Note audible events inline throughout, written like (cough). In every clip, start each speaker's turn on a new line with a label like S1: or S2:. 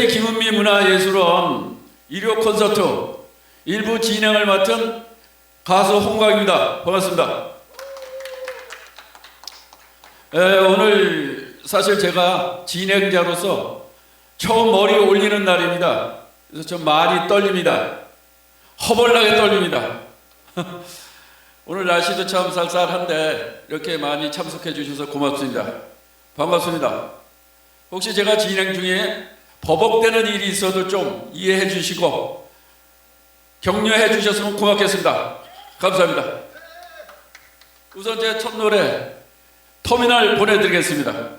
S1: SK 김은미 문화예술원 일요 콘서트 일부 진행을 맡은 가수 홍광입니다. 반갑습니다. 에, 오늘 사실 제가 진행자로서 처음 머리 올리는 날입니다. 그래서 좀 많이 떨립니다. 허벌나게 떨립니다. (laughs) 오늘 날씨도 참 쌀쌀한데 이렇게 많이 참석해 주셔서 고맙습니다. 반갑습니다. 혹시 제가 진행 중에 버벅대는 일이 있어도 좀 이해해 주시고 격려해 주셨으면 고맙겠습니다. 감사합니다. 우선 제 첫 노래 터미널 보내드리겠습니다.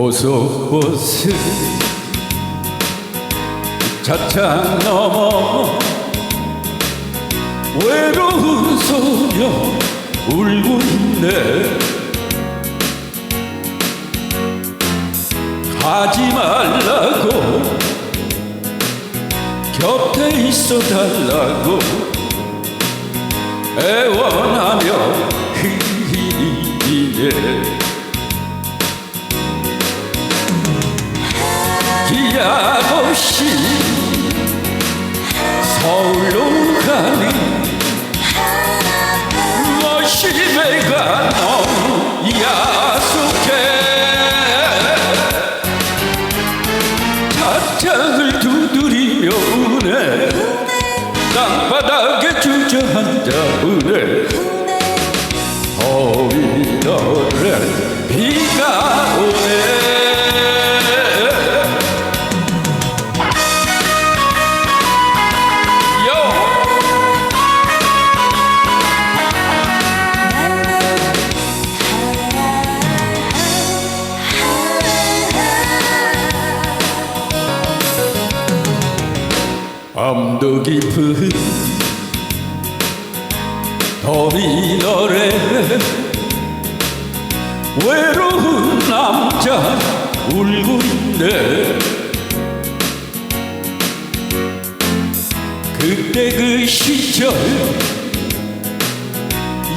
S1: 고소곳을 차창 넘어 외로운 소녀 울고 있네. 가지 말라고 곁에 있어 달라고 애원하며 없이 서울로 가는 머시배가 너무 야속해? 찻장을 두드리며 우네 땅바닥에 주저앉아 우네 더위 너래 밤도 깊은 더위 너래 외로운 남자 울고 있네 그때 그 시절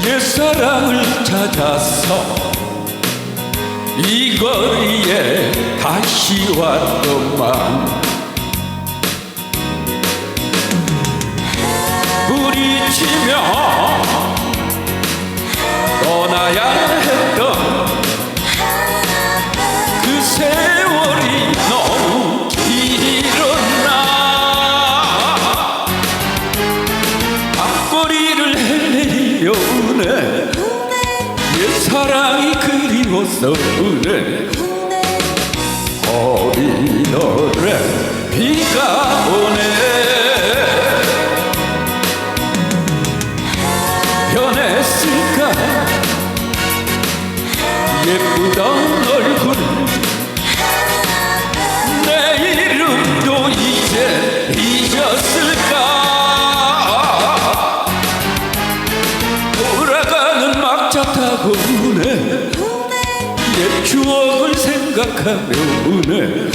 S1: 옛사랑을 찾아서 이 거리에 다시 왔건만 떠나야 했던 그 세월이 너무 길었나? 앞거리를 헤매려 우네 옛사랑이 그리워서 우네 어리 너래 비가 오네 가면은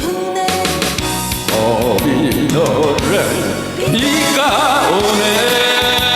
S1: 어린 노래 비가 오네.